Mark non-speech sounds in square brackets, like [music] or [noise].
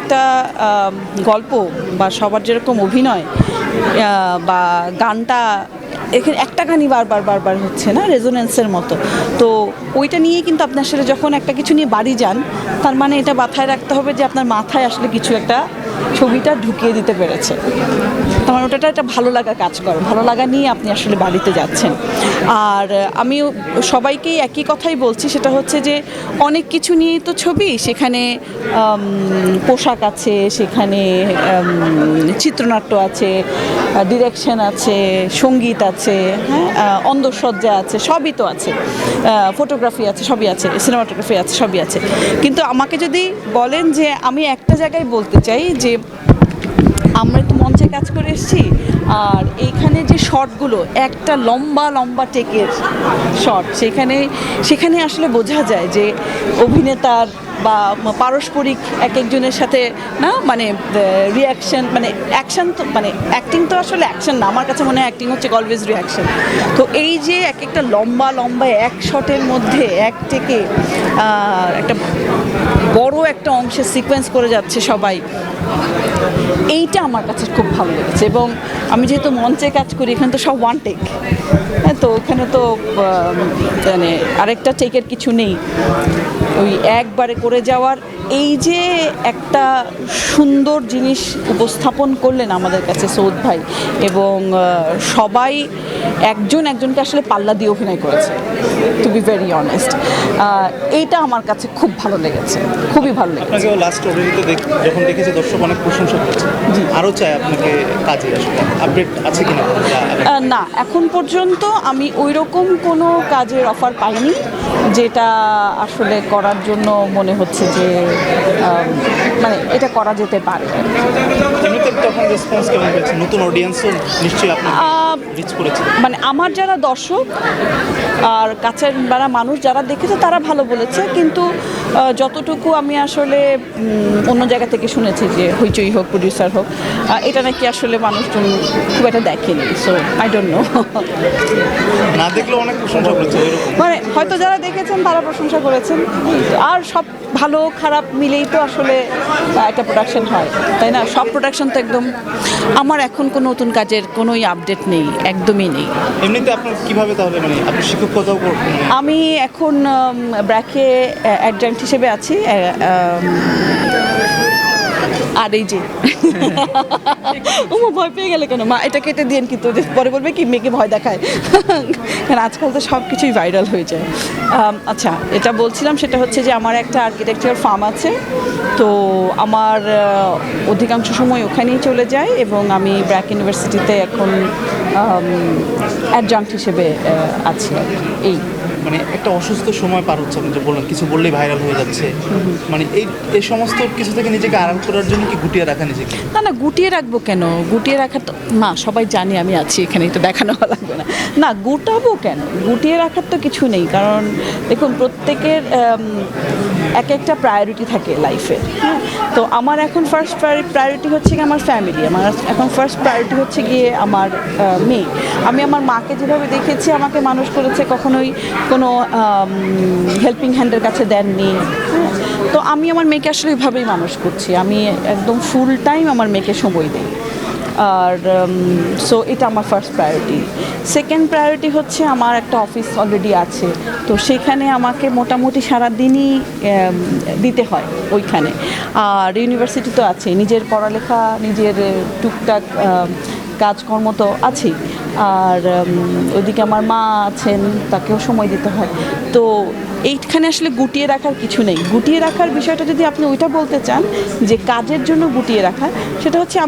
একটা গল্প বা সবার যেরকম অভিনয় বা গানটা এখানে একটা গানই বারবার বারবার হচ্ছে না রেজোনেন্সের মতো। তো ওইটা নিয়ে কিন্তু আপনার সাথে যখন একটা কিছু নিয়ে বাড়ি যান, তার মানে এটা মাথায় রাখতে হবে যে আপনার মাথায় আসলে কিছু একটা ছবিটা ঢুকিয়ে দিতে পেরেছে। তোমার ওটাটা একটা ভালো লাগা কাজ করে। ভালো লাগা নিয়ে আপনি আসলে বাড়িতে যাচ্ছেন। আর আমি সবাইকেই একই কথাই বলছি, সেটা হচ্ছে যে অনেক কিছু নিয়ে তো ছবি। সেখানে পোশাক আছে, সেখানে চিত্রনাট্য আছে ডিরেকশন আছে সংগীত আছে হ্যাঁ আহ, অন্দরসজ্জা আছে সবই তো আছে। ফটোগ্রাফি আছে সবই আছে সিনেমাটোগ্রাফি আছে সবই আছে। কিন্তু আমাকে যদি বলেন যে আমি একটা জায়গায় বলতে চাই যে আমরা একটু মঞ্চে কাজ করে এসেছি আর এইখানে যে শর্টগুলো একটা লম্বা লম্বা টেকের শর্ট সেখানে সেখানে আসলে বোঝা যায় যে অভিনেতার বা পারস্পরিক এক একজনের সাথে, না মানে রিয়াকশন মানে অ্যাকশন তো মানে অ্যাক্টিং তো আসলে অ্যাকশন না। আমার কাছে মনে হয় অ্যাক্টিং হচ্ছে অলওয়েজ রিয়াকশন তো এই যে এক একটা লম্বা লম্বা এক শটের মধ্যে এক থেকে একটা বড় একটা অংশে সিকোয়েন্স করে যাচ্ছে সবাই, এইটা আমার কাছে খুব ভালো লেগেছে। এবং আমি যেহেতু মঞ্চে কাজ করি, এখানে তো সব ওয়ান টেক হ্যাঁ তো ওখানে তো মানে আরেকটা টেকের কিছু নেই। ওই একবারে করে যাওয়ার এই যে একটা সুন্দর জিনিস উপস্থাপন করলেন আমাদের কাছে সৌদ ভাই এবং সবাই একজন একজনকে আসলে পাল্লা দিয়ে অভিনয় করেছে টু বি ভেরি অনেস্ট এইটা আমার কাছে খুব ভালো লেগেছে খুবই ভালো লেগেছে। লাস্ট অভিনীত যখন দেখেছে দর্শক অনেক প্রশংসা করছে আরও চাই আপনাকে কাজে আসলে আপডেট আছে কিনা? না এখন পর্যন্ত আমি ওই রকম কোনো কাজের অফার পাইনি। যেটা আসলে করার জন্য মনে হচ্ছে যে মানে এটা করা যেতে পারে। তখন রেসপন্স কেমন নতুন অডিয়েন্সও নিশ্চয়ই আপনি আহ, রিচ করেছে। মানে আমার যারা দর্শক আর কাছের যারা মানুষ যারা দেখেছে তারা ভালো বলেছে। কিন্তু যতটুকু আমি আসলে অন্য জায়গা থেকে শুনেছি যে হইচই হোক প্রডিউসার হোক এটা নাকি আসলে মানুষজন খুব একটা দেখেনি। সো আই ডোন্ট নো না দেখলেও অনেক প্রশংসা করেছে মানে হয়তো যারা দেখেছেন তারা প্রশংসা করেছেন। আর সব ভালো খারাপ মিলেই তো আসলে একটা প্রোডাকশন হয় তাই না? সব প্রোডাকশন তো একদম। আমার এখন কোনো নতুন কাজের কোনোই আপডেট নেই একদমই নেই। এমনিতে আপনার কীভাবে তাহলে মানে আপনি শিক্ষকতাও কোথাও আমি এখন ব্র্যাকে অ্যাডজান্ট হিসেবে আছি আর এই যে ও ভয় পেয়ে গেলে কেন? মা এটা কেটে দিন কিন্তু পরে বলবে কি মেয়েকে ভয় দেখায়। কারণ আজকাল তো সব কিছুই ভাইরাল হয়ে যায়। আচ্ছা এটা বলছিলাম সেটা হচ্ছে যে আমার একটা আর্কিটেকচার ফার্ম আছে। তো আমার অধিকাংশ সময় ওখানেই চলে যায় এবং আমি ব্র্যাক ইউনিভার্সিটিতে এখন অ্যাডজাঙ্ক্ট হিসেবে আছি এই। মানে একটা অসুস্থ সময় পার হচ্ছে আপনি যে বললেন, কিছু বললেই ভাইরাল হয়ে যাচ্ছে। মানে এই এই সমস্ত কিছু থেকে নিজেকে আরাম করার জন্য কি গুটিয়ে রাখা নিজেকে? না না, গুটিয়ে রাখব কেন? গুটিয়ে রাখা তো না, সবাই জানে আমি আছি এখানে তো দেখানো [laughs] লাগবে না। না, গুটাবো কেন? গুটিয়ে রাখার তো কিছু নেই, কারণ দেখুন, প্রত্যেকের এক একটা প্রায়োরিটি থাকে লাইফে হ্যাঁ? তো আমার এখন ফার্স্ট প্রায়োরিটি হচ্ছে গিয়ে আমার ফ্যামিলি আমার এখন ফার্স্ট প্রায়োরিটি হচ্ছে গিয়ে আমার মেয়ে। আমি আমার মাকে যেভাবে দেখেছি, আমাকে মানুষ করেছে কখনোই কোনো হেল্পিং হ্যান্ডের কাছে দেননি। তো আমি আমার মেয়েকে আসলে ওইভাবেই মানুষ করছি। আমি একদম ফুল টাইম আমার মেয়েকে সময় দিই। আর সো এটা আমার ফার্স্ট প্রায়োরিটি সেকেন্ড প্রায়োরিটি হচ্ছে আমার একটা অফিস অলরেডি আছে। তো সেখানে আমাকে মোটামুটি সারা দিনই দিতে হয় ওইখানে। আর ইউনিভার্সিটি তো আছে নিজের পড়ালেখা, নিজের টুকটাক কাজকর্ম তো আছেই। আর ওদিকে আমার মা আছেন, তাকেও সময় দিতে হয়। তো এইখানে আসলে গুটিয়ে রাখার কিছু নেই। গুটিয়ে রাখার বিষয়টা যদি আপনি ওইটা বলতে চান, যে কাজের জন্য গুটিয়ে রাখা, সেটা হচ্ছে